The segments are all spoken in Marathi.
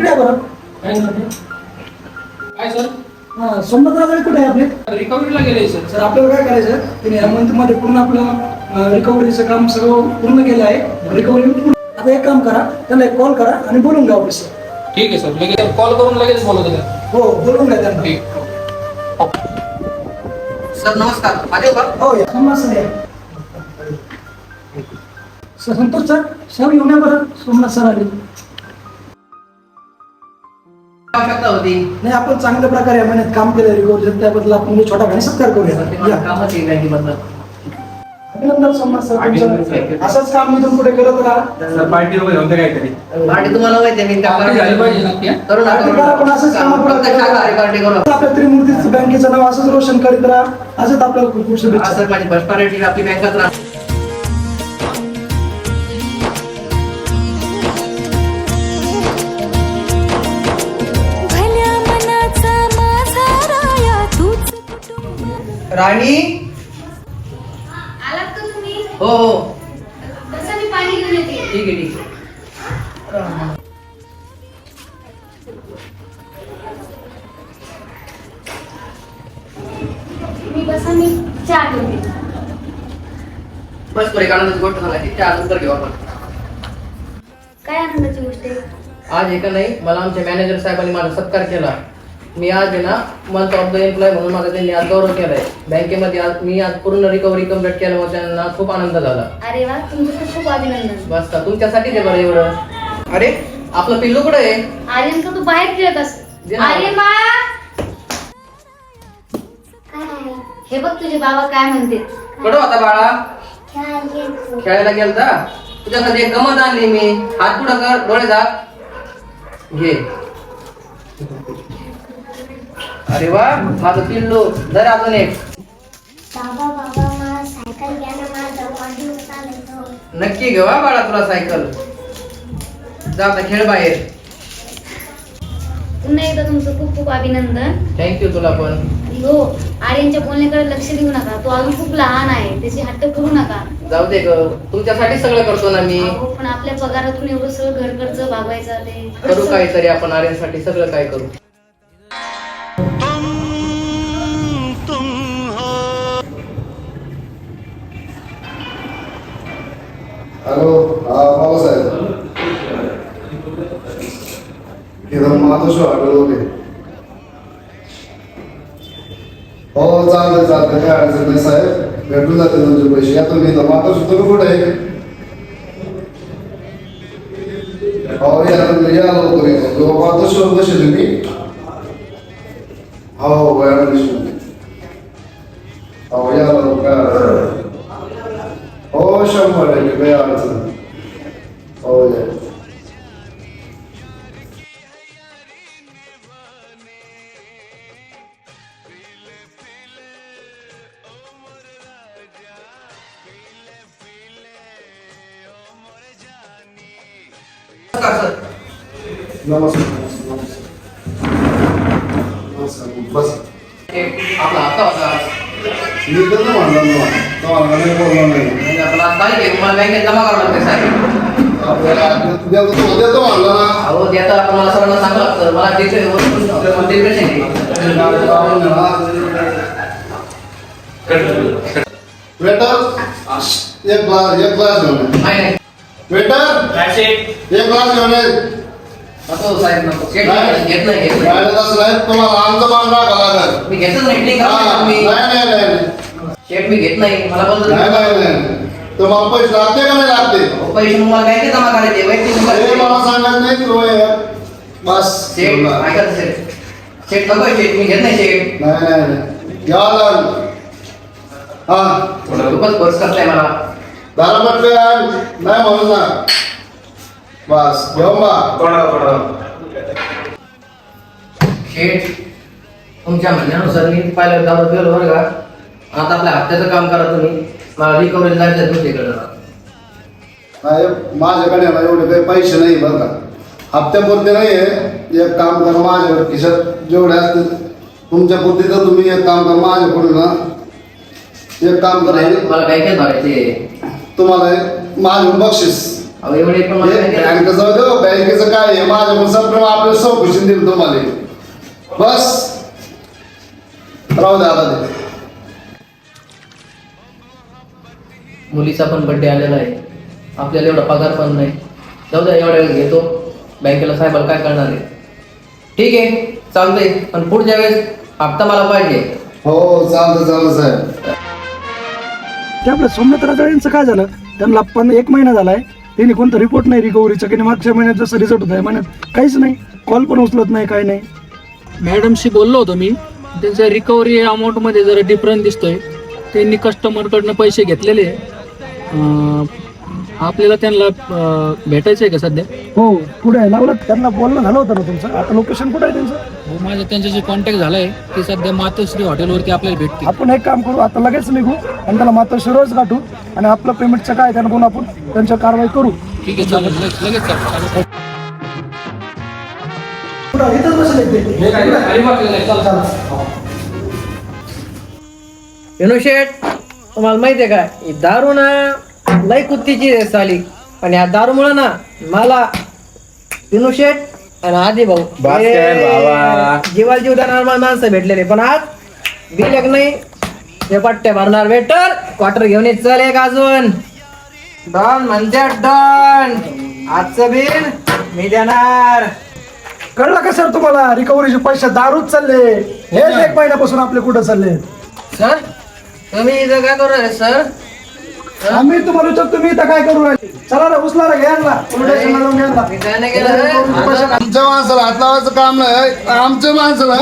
इकडे बरं. बँकमध्ये. काय सर? हा, सोमनाथ कुठे आहे आपले? रिकव्हरीला गेले सर. सर आपल्याला काय करायचं त्याने या मंथमध्ये पूर्ण आपलं रिकव्हरीचं काम सगळं पूर्ण केलं आहे. रिकव्हरी आता एक काम करा त्यांना एक कॉल करा आणि बोलून घ्या ऑफिस ठीक आहे सर लगेच कॉल करून लगेच बोलत हो बोलून घ्या त्यांना. ठीक. सर नमस्कार. माझे का? हो या. सोमनाथ सर या. सर संतोष सर सर येऊन या बरं. सोमनाथ सर आले. आवश्यकता होती. नाही आपण चांगल्या प्रकारे या महिन्यात काम केलं रिकव्हरी त्याबद्दल आपण म्हणजे छोटा सत्कार करूया. या. कामच आहे बँकेमधलं अभिनंदन सोमनाथ सर तुमचं. असंच काम इथून पुढे करत राहा सर पार्टी वगैरे होते काहीतरी पार्टी तुम्हाला माहिती आहे मी त्या आपली झाली पाहिजे. नक्की हा? करू नका, पार्टी करू करा, पण असंच कामं नका करा. प्रत्येक शाकाहारी पार्टी करू. आपल्या त्रिमूर्ती बँकेचं नाव असंच रोशन करीत राहा. असंच आपल्याला खूप खूप शुभेच्छा. असं माझी आपली बँकात राहते. राणी? आलात का तुम्ही? हो हो. बसा मी पाणी घेऊन येते? ठीक आहे ठीक आहे. मी बसा मी चहा घेऊन येते. बस आनंदाची गोष्ट सांगायची. घेऊ आपण. काय आनंदाची गोष्ट आहे? आज एका नाही मला आमच्या मॅनेजर साहेबांनी माझा सत्कार केला. मी आज आहे ना मंथ ऑफ द एम्प्लॉय म्हणून माझा त्यांनी आज गौरव केलाय. बँकेमध्ये आज मी आज पूर्ण रिकव्हरी कंप्लीट केल्यामुळे त्यांना खूप आनंद झाला. अरे वा तुमचं खूप खूप अभिनंदन. बस का तुमच्यासाठीच आहे बरं एवढं. अरे? आपलं पिल्लू कुठं आहे? आर्यन का तू बाहेर खेळत अस दे ना. आर्यन बाळा काय? हे बघ तुझे बाबा काय म्हणते. कुठं होता बाळा. खेळायला गेलता? तुझ्यासाठी एक गमत आणली मी. हात पुढं कर डोळे झाक. घे. अरे वा माझं पिल्लू. जर अजून एक. बाबा बाबा मला सायकल घ्या ना माझा वाढदिवस आलाय तो. नक्की घेऊ हा बाळा तुला सायकल. जा आता खेळ बाहेर. पुन्हा एकदा तुमचं खूप खूप अभिनंदन. थँक्यू तुला पण. हो आर्यनच्या बोलण्याकडे लक्ष देऊ नका. तो अजून खूप लहान आहे त्याची हट्ट करू नका. जाऊ दे ग तुमच्यासाठी सगळं करतो ना मी. अहो, पण आपल्या पगारातून एवढं सगळं घर खर्च भागवायचं ते करू काहीतरी आपण आर्यनसाठी सगळं काय करू? हॅलो हा बाबासाहेब. इथं मातोश्वर हॉटेल होते. हो चालतंय चालतंय. काय अडचण नाही साहेब. भेटून जाते तुमचे पैसे. या तुम्ही इथं. मातोश्वर तुम्ही कुठे आहे? हो या या लवकर येतो तो कशी तुम्ही? हो हो हो शंभर टक्के काही अडचण नाही. हो या नमस्कार सर नमस्कार नमस्कार नमस्कार बस एक आपला हप्ता होता मी तर म्हणलं तुम्हाला तुम्हाला नाही बोललो नाही आहे मला बँकेत जमा करावं लागते साहेब आपल्याला देतो तो म्हणलं ना. अहो देता आपण मला लागतं. मला डिप्रेशन डिप्रेशन वेटर एक ग्लास एक ग्लास घेऊन ये. नाही नाही. वेटर एक ग्लास घेऊन ये. नको साहेब नको. नाही. घेत नाही घेत नाही. गाडीत असं नाही. तुम्हाला आमचं राखावं लागेल. मी घेतच नाही ठीक हा, नाही मी नाही नाही. शेट मी घेत नाही. मला नाही नाही नाही. तुम्हाला पैसे लागते का नाही लागते? पैसे मला बँकेत जमा करायचे? वैयक्तिक हे नंबर मला सांगत नाही तू हे. बस. शेट नाही ऐका शेट शेट नको शेट मी घेत नाही शेट नाही नाही लागेल हा. खूपच फोर्स करताय मला. दारा पटकन नाही म्हणू ना. बस घेऊन बा. शेट तुमच्या म्हणण्यानुसार मी पाहिलं गावात गेलो बरं का? आता आपल्या हप्त्याचं काम करा तुम्ही. रिकव्हरी जायचं आहे तुमच्याकडे नाही माझ्याकडे ना एवढे काही पैसे नाही बरं का. हप्त्यापुरते नाही आहे एक काम करा माझ्याकडे खिशात जेवढे असतील तुमच्या पुरते तर तुम्ही एक काम करा माझ्याकडून ना. एक काम करा हे. मला बँकेत भरायचे तुम्हाला हे माझं बक्षीस. अहो एवढे पण मला नाही द्यायचे. बँक जाऊ दे बँकेचं काय आहे? माझ्या संपूर्ण आपल्या चौकशी देईल तुम्हाला बस. राहू द्या आता ते. मुलीचा पण बर्थडे आलेला आहे. आपल्याला एवढा पगार पण नाही. जाऊ द्या एवढ्या वेळेस घेतो. बँकेला साहेबाला काय करणार आहे? ठीक आहे चालतंय. पण पुढच्या वेळेस हप्ता मला पाहिजे. हो चालतं चालतं साहेब. ते आपल्या सोमनाथ राजाळींचं काय झालं? त्यांना पण एक महिना झालाय. त्यांनी कोणता रिपोर्ट नाही रिकव्हरीचा की मागच्या महिन्यात जसं रिझल्ट होता या महिन्यात काहीच नाही. कॉल पण उचलत नाही काही नाही. मॅडमशी बोललो होतो मी. त्यांच्या रिकव्हरी अमाऊंटमध्ये जरा डिफरन्स दिसतोय. त्यांनी कस्टमरकडनं पैसे घेतलेले. आहे. आपल्याला त्यांना भेटायचं आहे का सध्या? हो पुढे आहे. लावलं. त्यांना बोलणं झालं होतं ना तुमचं? आता लोकेशन कुठे आहे त्यांचं? हो माझा त्यांच्याशी कॉन्टॅक्ट झालाय ते सध्या मातोश्री हॉटेलवरती आपल्याला भेटतील. आपण एक काम करू आता लगेच निघू आणि त्याला मात्र शिरोज गाठू आणि आपलं पेमेंटचं काय त्यांना बघून आपण त्यांच्या कारवाई करू. ठीक आहे चालेल. लगेच लगेच चालेल. इथंच बसले ते. चला. विनू शेठ. तुम्हाला माहिती आहे का ही दारू ना लय कुत्तीची रेस आली आणि या दारूमुळे ना मला विनू शेठ आणि आधी भाऊ बस कर बाबा. जीवाला जीव देणार मला माणसं भेटलेले. पण आज बिल एक नाही. ते पट्टे भरणार. वेटर क्वार्टर घेऊन येत चल एक अजून. डॉन म्हणते डॉन. आजचं बिल मी देणार. कळलं का सर तुम्हाला? रिकव्हरीचे पैसे दारूच चालले. हेच एक महिन्यापासून आपले कुठं चालले? सर तुम्ही इथं काय करू राहिले सर आम्ही तुम्हाला विचारतो तुम्ही इथं काय करू राहिले चला ना उचला ना घ्या ना पोलीस स्टेशनला जाऊन घ्या ना. मी काय नाही केलं रे. पैसे काढ. आमच्या माणसाला हात लावायचं काम नाही आमच्या माणसाला.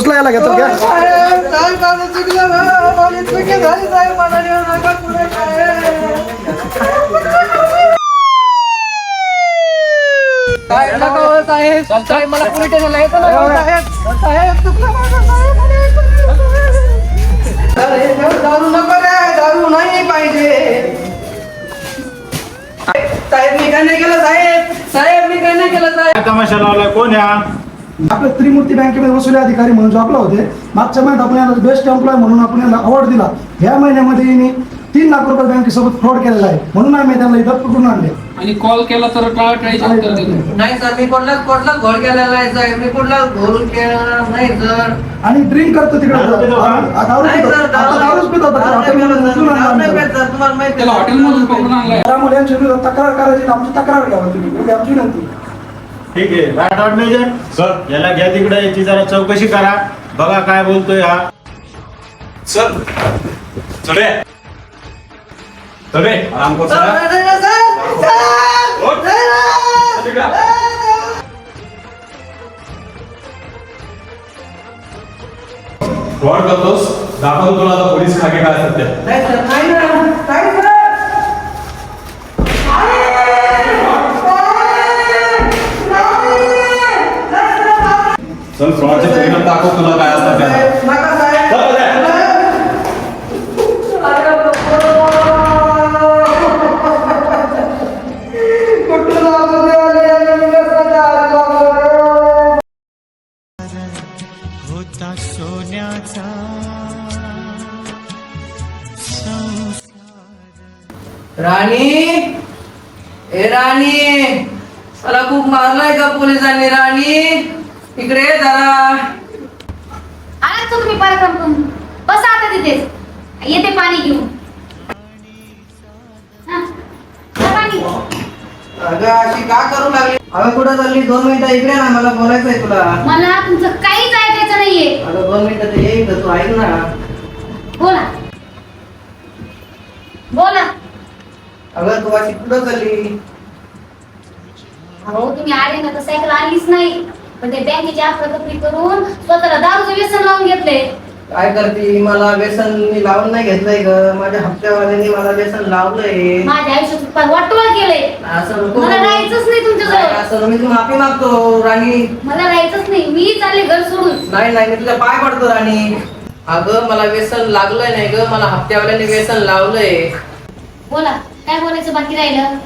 उचला याला घेतो घ्या साहेब, साहेब, माझं चुकलं गं. माझी चुकी झाली, साहेब. मला नेऊ नका पुढे, साहेब. साहेब, नका हो, साहेब. साहेब, मला हो, साहेब. साहेब, चुकलं माझं, साहेब. दारू नको रे, दारू नाही पाहिजे. साहेब मी काय नाही केलं साहेब? साहेब मी काय नाही केलं साहेब? काय तमाशा लावलाय? कोण या आपले त्रिमूर्ती बँकेमध्ये वसुली अधिकारी म्हणून जॉबला होते मागच्या महिन्यात आपण याला बेस्ट एम्प्लॉय म्हणून आपण याला अवॉर्ड दिला. ह्या महिन्यामध्ये यांनी तीन लाख रुपये बँकेसोबत फ्रॉड केलेला आहे. म्हणून आम्ही त्यांना इथं पकडून आणले. आणि कॉल केला तर टाळाटाळीचे उत्तर नाही सर मी कुठलाच कुठलाच घोळ केलेला नाही साहेब मी कुठलाच घोळ केलेला नाही सर. आणि ड्रिंक करतो तिकडे. दारू पितो का? आ- दारू नाही पितो. सर आता दारू दारूच पितो आता दारू नाही हॉटेलमधून पित, उचलून सर. आणलं. दारू नाही आमचं. पित, सर. तुम्हाला माहिती त्याला आहे. हॉटेलमधून पकडून आणलाय. त्यामुळे यांच्या विरोधात तक्रार करायची आमची तक्रार घ्यावी तुम्ही. एवढी आमची विनंती. ठीक आहे. राईट आउट मेजर सर याला घ्या तिकडे. याची जरा चौकशी करा. बघा काय बोलतोय हा. सर चले चले आराम कर. फ्रॉड करतोस? दाखवतो तुला आता पोलीस खाके काय सध्या नाही, सर. नाही, नाही. नाही, सर. चल फ्रॉडचे परिणाम दाखव तुला काय राणी? ए राणी मला खूप मारलाय का पोलिसांनी राणी? इकडे जरा. आलात का तुम्ही पराक्रम करून बस आता तिथेच. येते पाणी घेऊन. अगं अशी का करू लागली? अगं कुठं चालली? दोन मिनिटं इकडे ना मला बोलायचंय तुला. मला तुमचं काहीच ऐकायचं नाहीये. अगं दोन मिनिटं तर येईल तू ऐक ना. बोला. बोला. अगं तू अशी कुठं चालली? अहो तुम्ही आले ना तर सायकल आणलीच नाही. पण ते बँकेची अफरातफरी करून स्वतःला दारूचं व्यसन लावून घेतले काय करते? मला व्यसन मी लावून नाही घेतलंय ग. माझ्या हप्त्यावाल्याने मला व्यसन लावलंय. माझ्या आयुष्यात फार वाटोळ केलंय. असं नको मला राहायचंच नाही तुमच्याजवळ. असं मी तुला माफी मागतो राणी. मला राहायचंच नाही. मी चालले घर सोडून. नाही नाही मी तुझ्या पाय पडतो राणी. अगं मला व्यसन लागलंय नाही ग. मला हप्त्यावाल्याने व्यसन लावलंय. बोला. काय बोलायचं बाकी राहिलं?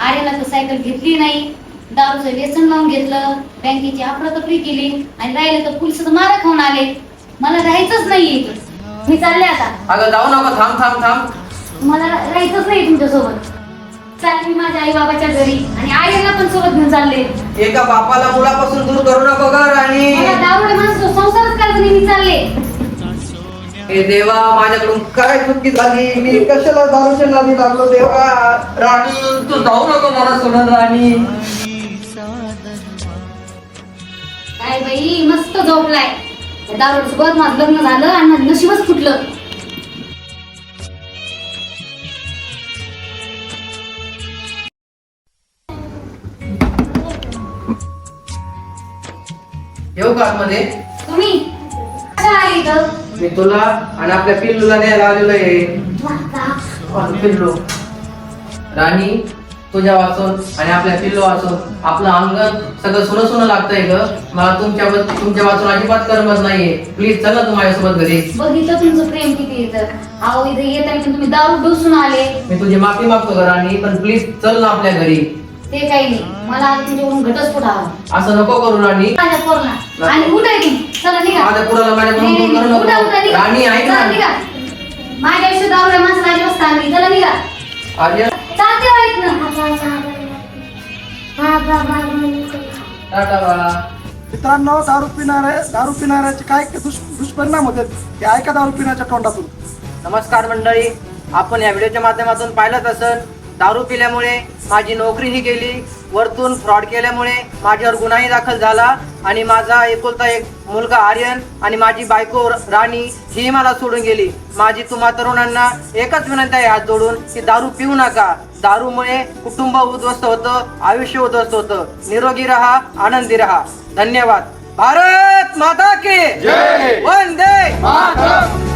आर्यला तर सायकल घेतली नाही. दारूचं व्यसन लावून घेतलं. बँकेची अफरातफरी केली. आणि राहिलं तर पोलिसाचं मारा खाऊन आले. मला राहायचंच नाही मी चालले आता. अगं जाऊ नका. थांब थांब थांब. मला राहायचंच नाही तुमच्यासोबत. चालली मी माझ्या आई बाबाच्या घरी आणि आईला पण सोबत घेऊन चालले. एका बापाला मुलापासून दूर करू नको ग राणी. मला दारुडे माणसं संसारच करायचं नाही मी चालले. हे देवा माझ्याकडून काय चुकी झाली? मी कशाला दारूच्या नादी लागलो देवा? राणी तू जाऊ नको मला सोडून राणी. काय बाई मस्त झोपलाय. दारुड सोबत माझं लग्न झालं आणि माझं नशीबच फुटलं. येऊ का मध्ये तुम्ही कशा आले इथं? मी तुला आणि आपल्या पिल्लूला न्यायला आलेलो आहे. पिल्लू. राणी तुझ्या वाचून आणि आपल्या पिल्लू वाचून आपलं अंगण सगळं सुन सुन लागतंय ग. मला तुमच्या तुमच्या वाचून अजिबात करमत नाहीये. प्लीज चल ना तू माझ्यासोबत घरी. बघितलं तुमचं प्रेम किती येतं अहो इथे येत आहे पण तुम्ही दारू डोसून आले. मी तुझी माफी मागतो ग राणी पण प्लीज चल ना आपल्या घरी. ते काही नाही. मला घटस्फोट हवा असं नको करू राणी. माझ्या पोरला. आणि उठा इथून. चला निघा. माझ्या पुराला माझ्याकडून नाही, दूर नाही, करू उठा, उठा, नको निघा. राणी ऐक चला, ना. निघा. माझ्या आयुष्यात चला निघा. आर्य. चालते वाईट ना. टाटा बाळा. मित्रांनो दारू पिणाऱ्या दारू पिणाऱ्याचे काय दुष दुष्परिणाम होते ते ऐका दारू पिण्याच्या तोंडातून. नमस्कार मंडळी. आपण या व्हिडिओच्या माध्यमातून पाहिलंच असेल दारू पिल्यामुळे माझी नोकरीही गेली वरतून फ्रॉड केल्यामुळे माझ्यावर गुन्हाही दाखल झाला आणि माझा एकुलता एक मुलगा आर्यन आणि माझी बायको राणी ही मला सोडून गेली. माझी तुम्हा तरुणांना एकच विनंती आहे हात जोडून की दारू पिऊ नका. दारूमुळे कुटुंब उद्ध्वस्त होतं आयुष्य उद्ध्वस्त होतं. निरोगी राहा आनंदी राहा. धन्यवाद. भारत माता की वंदे